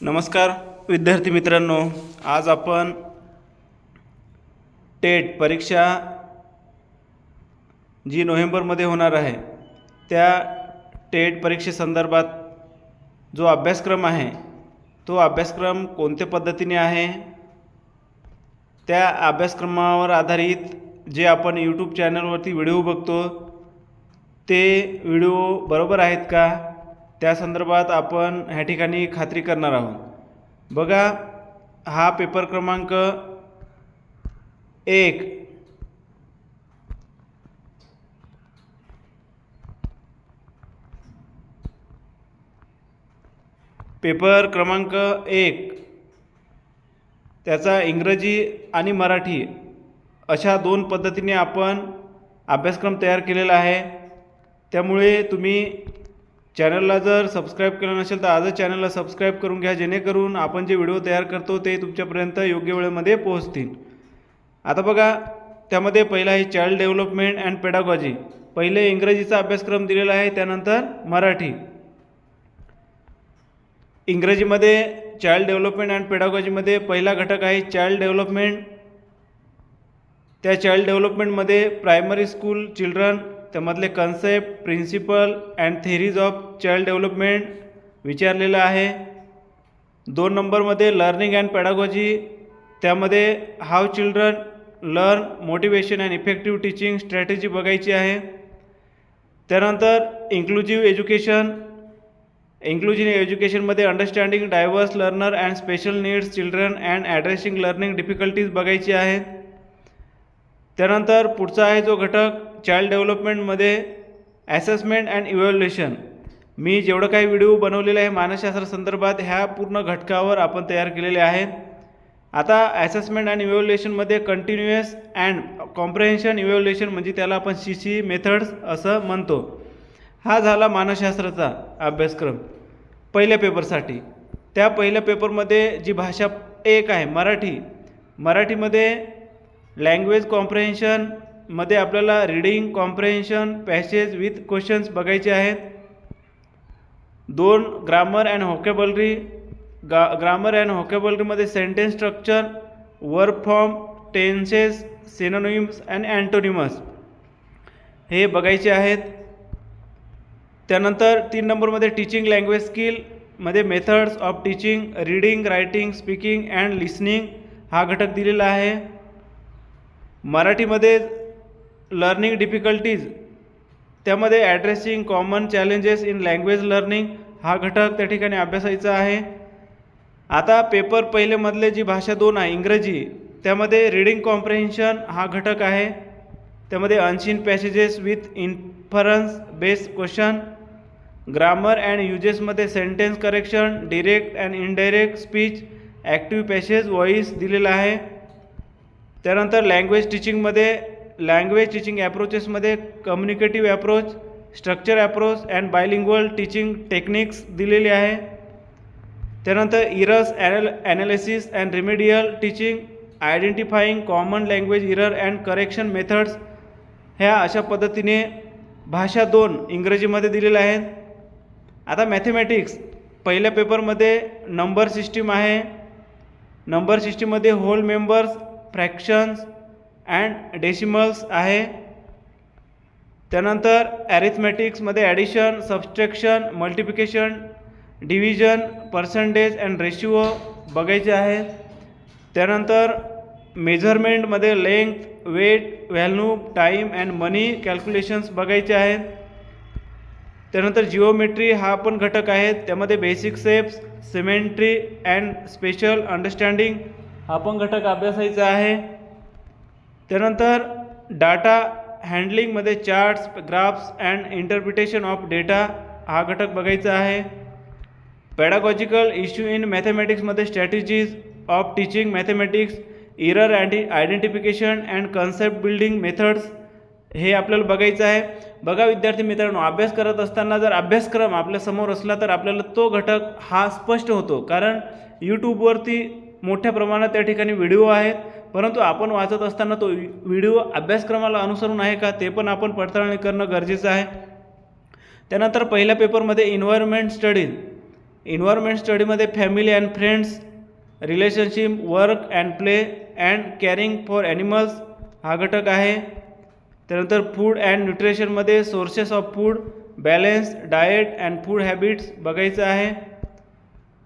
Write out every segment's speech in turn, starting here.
नमस्कार विद्यार्थी मित्रांनो. आज आपण टेट परीक्षा जी नोव्हेंबरमध्ये होणार आहे त्या टेट परीक्षेसंदर्भात जो अभ्यासक्रम आहे तो अभ्यासक्रम कोणत्या पद्धतीने आहे? त्या अभ्यासक्रमावर आधारित जे आपण यूट्यूब चॅनलवरती व्हिडिओ बघतो ते व्हिडिओ बरोबर आहेत का? त्या संदर्भात आपण ह्या ठिकाणी खात्री करणार आहोत. बघा हा पेपर क्रमांक एक. पेपर क्रमांक एक. त्याचा इंग्रजी आणि मराठी अशा दोन पद्धतीने आपण अभ्यासक्रम तयार केलेला आहे. त्यामुळे तुम्ही चॅनलला जर सबस्क्राईब केलं नसेल तर आजच चॅनलला सबस्क्राईब करून घ्या जेणेकरून आपण जे व्हिडिओ तयार करतो ते तुमच्यापर्यंत योग्य वेळेमध्ये पोहोचतील. आता बघा त्यामध्ये पहिला आहे चाइल्ड डेव्हलपमेंट अँड पेडागॉजी पहिले इंग्रजीचा अभ्यासक्रम दिलेला आहे त्यानंतर मराठी. इंग्रजीमध्ये चाइल्ड डेव्हलपमेंट अँड पेडागॉजीमध्ये पहिला घटक आहे चाइल्ड डेव्हलपमेंट त्या चाइल्ड डेव्हलपमेंटमध्ये प्रायमरी स्कूल चिल्ड्रन त्यामधले concept principle and theories of child development विचारलेलं आहे. दोन नंबरमध्ये लर्निंग अँड पॅडागॉजी त्यामध्ये how children learn motivation and effective teaching strategy बघायची आहे. त्यानंतर इन्क्लुझिव्ह एज्युकेशन इन्क्लुझिव्ह एज्युकेशनमध्ये understanding diverse learner and special needs children and addressing learning difficulties बघायची आहे. त्यानंतर पुढचा आहे जो घटक चाइल्ड डेव्हलपमेंटमध्ये ॲसेसमेंट अँड इव्हॅल्युएशन मी जेवढं काही व्हिडिओ बनवलेले आहे मानसशास्त्र संदर्भात ह्या पूर्ण घटकावर आपण तयार केलेले आहेत. आता ॲसेसमेंट अँड इव्हॅल्युएशनमध्ये कंटिन्युअस अँड कॉम्प्रेहेन्शन इव्हॅल्युएशन म्हणजे त्याला आपण सी सी मेथड्स असं म्हणतो. हा झाला मानसशास्त्राचा अभ्यासक्रम. पहिल्या पेपरसाठी. त्या पहिल्या पेपरमध्ये जी भाषा एक आहे मराठी. मराठीमध्ये लँग्वेज मध्ये आपल्याला reading comprehension passage with questions बघायचे आहेत. दोन ग्रामर अँड होकेबलरी गा grammar and होकेबलरीमध्ये sentence structure work form tenses synonyms and antonyms हे बघायचे आहेत. त्यानंतर तीन नंबरमध्ये teaching language स्किलमध्ये methods of teaching reading writing speaking and listening हा घटक दिलेला आहे. मराठीमध्ये लर्निंग डिफिकल्टीज त्यामध्ये addressing common challenges in language learning हा घटक त्या ठिकाणी अभ्यासायचा आहे. आता पेपर पहिलेमधले जी भाषा दोन आहे इंग्रजी त्यामध्ये रीडिंग कॉम्प्रेहेन्शन हा घटक आहे. त्यामध्ये unseen passages with inference based question grammar and युजेसमध्ये sentence correction direct and indirect speech active passage voice दिलेला आहे. त्यानंतर लँग्वेज टीचिंगमध्ये language teaching ॲप्रोचेसमध्ये communicative approach structure approach and bilingual teaching techniques दिलेली आहे. त्यानंतर errors anal analysis and remedial teaching identifying common language error and correction methods ह्या अशा पद्धतीने भाषा दोन इंग्रजीमध्ये दिलेल्या आहेत. आता मॅथेमॅटिक्स पहिल्या पेपरमध्ये नंबर सिस्टीम आहे. नंबर सिस्टीममध्ये whole members fractions and decimals आहे. त्यानंतर ॲरिथमॅटिक्समध्ये addition subtraction multiplication division percentage and ratio बघायचे आहे. त्यानंतर मेझरमेंटमध्ये length weight value time and money calculations बघायचे आहेत त्यानंतर जिओमेट्री हा पण घटक आहे. त्यामध्ये basic shapes symmetry and special understanding हा पण घटक अभ्यासायचा आहे. त्यानंतर data हँडलिंगमध्ये charts graphs and interpretation of data हा घटक बघायचा आहे. Pedagogical issue in मॅथमॅटिक्समध्ये strategies of teaching mathematics error and identification and concept building methods हे आपल्याला बघायचं आहे. बघा विद्यार्थी मित्रांनो अभ्यास करत असताना जर अभ्यासक्रम आपल्यासमोर असला तर आपल्याला तो घटक हा स्पष्ट होतो. कारण यूट्यूबवरती मोठ्या प्रमाणात त्या ठिकाणी व्हिडिओ आहेत. परंतु आपण वाचत असताना तो व्हिडिओ अभ्यासक्रमाला अनुसरून आहे का ते पण आपण पडताळणी करणं गरजेचं आहे. त्यानंतर पहिल्या पेपरमध्ये इन्व्हायरमेंट स्टडीज इन्व्हायरमेंट स्टडीमध्ये family and friends relationship work and play and caring for animals हा घटक आहे. त्यानंतर food and न्यूट्रिशनमध्ये sources of food balance diet and food habits बघायचं आहे.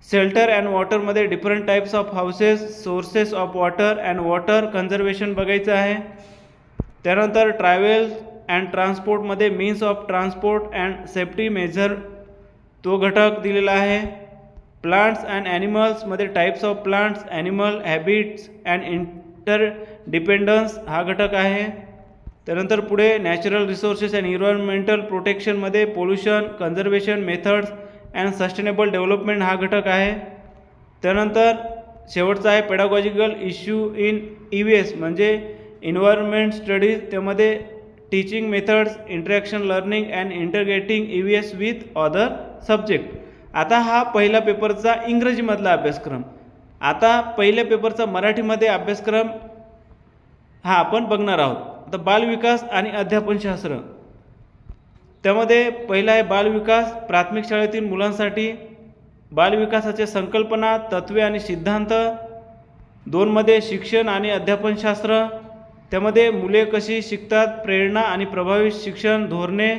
Shelter and वॉटरमध्ये different types of houses sources of water and water conservation बघायचं आहे. त्यानंतर travel and ट्रान्सपोर्टमध्ये means of transport and safety measure तो घटक दिलेला आहे. Plants and ॲनिमल्समध्ये types of plants animal habits and interdependence हा घटक आहे. त्यानंतर पुढे natural resources and environmental प्रोटेक्शनमध्ये pollution conservation methods and sustainable development हा घटक आहे. त्यानंतर शेवटचा आहे pedagogical issue in E V S म्हणजे इन्व्हायरमेंट स्टडीज त्यामध्ये teaching methods interaction learning and integrating E V S with other subject आता हा पहिला पेपरचा इंग्रजीमधला अभ्यासक्रम. आता पहिल्या पेपरचा मराठीमध्ये अभ्यासक्रम हा आपण बघणार आहोत. आता बालविकास आणि अध्यापनशास्त्र त्यामध्ये पहिला आहे बालविकास प्राथमिक शाळेतील मुलांसाठी बालविकासाचे संकल्पना तत्वे आणि सिद्धांत. दोनमध्ये शिक्षण आणि अध्यापनशास्त्र. त्यामध्ये मुले कशी शिकतात प्रेरणा आणि प्रभावी शिक्षण धोरणे.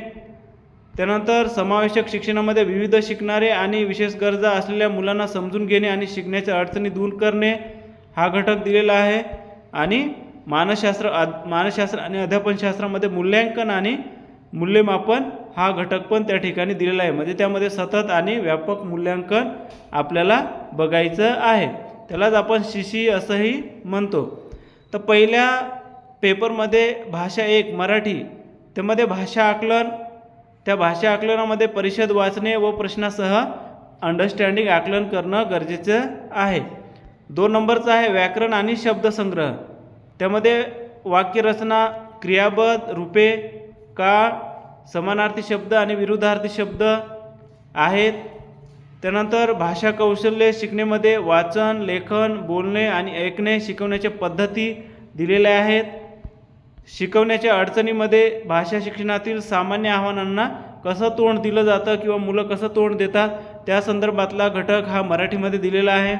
त्यानंतर समावेशक शिक्षणामध्ये विविध शिकणारे आणि विशेष गरजा असलेल्या मुलांना समजून घेणे आणि शिकण्याच्या अडचणी दूर करणे हा घटक दिलेला आहे. आणि मानसशास्त्र अद मानसशास्त्र आणि अध्यापनशास्त्रामध्ये मूल्यांकन आणि मूल्यमापन हा घटक पण त्या ठिकाणी दिलेला आहे. म्हणजे त्यामध्ये सतत आणि व्यापक मूल्यांकन आपल्याला बघायचं आहे. त्यालाच आपण शिशी असंही म्हणतो. तर पहिल्या पेपरमध्ये भाषा एक मराठी. त्यामध्ये भाषा आकलन त्या भाषा आकलनामध्ये परिषद वाचणे व प्रश्नासह अंडरस्टँडिंग आकलन करणं गरजेचं आहे. दोन नंबरचं आहे व्याकरण आणि शब्दसंग्रह. त्यामध्ये वाक्यरचना क्रियापद रूपे का समानार्थी शब्द आणि विरुद्धार्थी शब्द आहेत? त्यानंतर भाषा कौशल्य शिकण्यामध्ये वाचन लेखन बोलणे आणि ऐकणे शिकवण्याच्या पद्धती दिलेल्या आहेत. शिकवण्याच्या अडचणीमध्ये भाषा शिक्षणातील सामान्य आव्हानांना कसं तोंड दिलं जातं किंवा मुलं कसं तोंड देतात त्या संदर्भातला घटक हा मराठीमध्ये दिलेला आहे.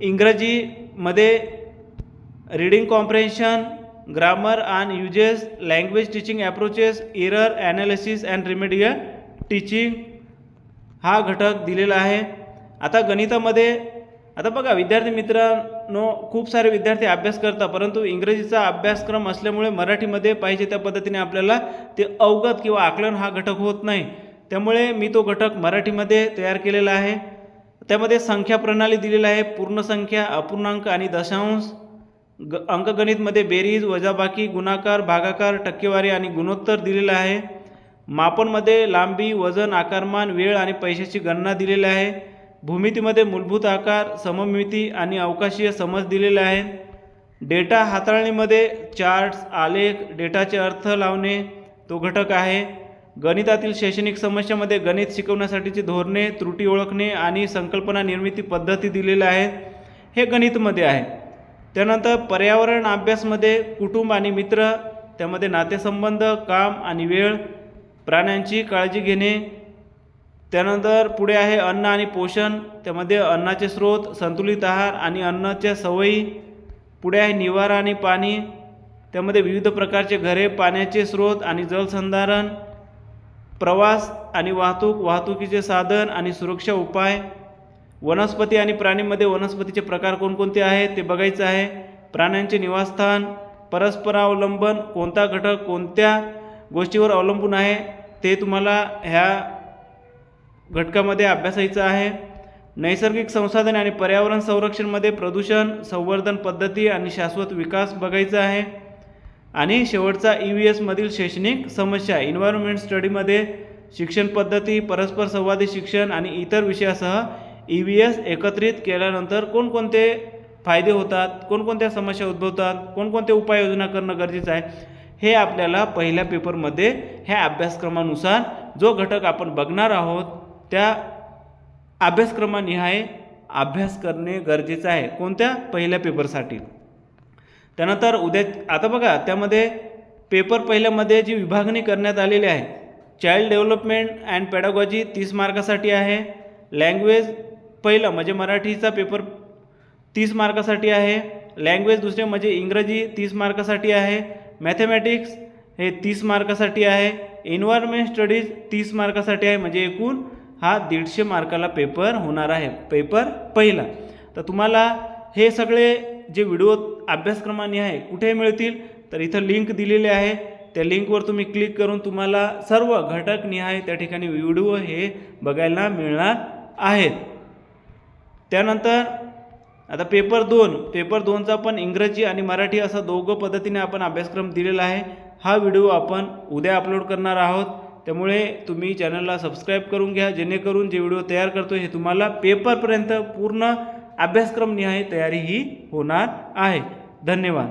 इंग्रजीमध्ये reading comprehension grammar and usage language teaching approaches error analysis and remedial teaching हा घटक दिलेला आहे. आता गणितामध्ये आता बघा विद्यार्थी मित्रांनो खूप सारे विद्यार्थी अभ्यास करतात परंतु इंग्रजीचा अभ्यासक्रम असल्यामुळे मराठीमध्ये पाहिजे त्या पद्धतीने आपल्याला ते अवगत किंवा आकलन हा घटक होत नाही. त्यामुळे मी तो घटक मराठीमध्ये तयार केलेला आहे. त्यामध्ये संख्या प्रणाली दिलेली आहे पूर्ण संख्या अपूर्णांक आणि दशांश. ग अंकगणितमध्ये बेरीज वजाबाकी गुणाकार भागाकार टक्केवारी आणि गुणोत्तर दिलेलं आहे. मापनमध्ये लांबी वजन आकारमान वेळ आणि पैशाची गणना दिलेली आहे. भूमितीमध्ये मूलभूत आकार सममिती आणि अवकाशीय समज दिलेले आहेत डेटा हाताळणीमध्ये चार्ट्स आलेख डेटाचे अर्थ लावणे तो घटक आहे. गणितातील शैक्षणिक समस्यामध्ये गणित शिकवण्यासाठीची धोरणे त्रुटी ओळखणे आणि संकल्पना निर्मिती पद्धती दिलेल्या आहेत. हे गणितमध्ये आहे. त्यानंतर पर्यावरण अभ्यासमध्ये कुटुंब आणि मित्र त्यामध्ये नातेसंबंध काम आणि वेळ प्राण्यांची काळजी घेणे. त्यानंतर पुढे आहे अन्न आणि पोषण त्यामध्ये अन्नाचे स्रोत संतुलित आहार आणि अन्नाच्या सवयी. पुढे आहे निवारा आणि पाणी त्यामध्ये विविध प्रकारचे घरे पाण्याचे स्रोत आणि जलसंधारण. प्रवास आणि वाहतूक वाहतुकीचे साधन आणि सुरक्षा उपाय. वनस्पती आणि प्राणीमध्ये वनस्पतीचे प्रकार कोणकोणते आहेत ते बघायचं आहे. प्राण्यांचे निवासस्थान परस्परावलंबन कोणता घटक कोणत्या गोष्टीवर अवलंबून आहे ते तुम्हाला ह्या घटकामध्ये अभ्यासायचं आहे. नैसर्गिक संसाधने आणि पर्यावरण संरक्षणमध्ये प्रदूषण संवर्धन पद्धती आणि शाश्वत विकास बघायचा आहे. आणि शेवटचा ई व्ही एसमधील शैक्षणिक समस्या इन्व्हायरमेंट स्टडीमध्ये शिक्षण पद्धती परस्पर संवादी शिक्षण आणि इतर विषयासह ई व्ही एस एकत्रित केल्यानंतर कोणकोणते फायदे होतात कोणकोणत्या समस्या उद्भवतात कोणकोणते उपाययोजना करणं गरजेचं आहे हे आपल्याला पहिल्या पेपरमध्ये ह्या अभ्यासक्रमानुसार जो घटक आपण बघणार आहोत त्या अभ्यासक्रमानिहाय अभ्यास करणे गरजेचं आहे. कोणत्या? पहिल्या पेपरसाठी. त्यानंतर उद्या आता बघा त्यामध्ये पेपर पहिल्यामध्ये जी विभागणी करण्यात आलेली आहे चाइल्ड डेव्हलपमेंट अँड पॅडागॉजी तीस मार्कासाठी आहे लँग्वेज पहिलं म्हणजे मराठीचा पेपर तीस मार्कासाठी आहे लँग्वेज दुसरे म्हणजे इंग्रजी तीस मार्कासाठी आहे मॅथेमॅटिक्स हे तीस मार्कासाठी आहे एन्व्हायरमेंट स्टडीज तीस मार्कासाठी आहे म्हणजे एकूण हा दीडशे मार्काला पेपर होणार आहे. पेपर पहिला. तर तुम्हाला हे सगळे जे व्हिडिओ अभ्यासक्रमाने आहे कुठे मिळतील? तर इथं लिंक दिलेली आहे. त्या लिंकवर तुम्ही क्लिक करून तुम्हाला सर्व घटक निहाय त्या ठिकाणी व्हिडिओ हे बघायला मिळणार आहेत. त्यानंतर आता पेपर दोन पेपर दोनचा पण इंग्रजी आणि मराठी असा दोघं पद्धतीने आपण अभ्यासक्रम दिलेला आहे. हा व्हिडिओ आपण उद्या अपलोड करणार आहोत. त्यामुळे तुम्ही चॅनलला सबस्क्राईब करून घ्या. जेणेकरून जे व्हिडिओ तयार करतो हे तुम्हाला पेपरपर्यंत पूर्ण अभ्यासक्रम निहाय तयारी ही होणार आहे. धन्यवाद.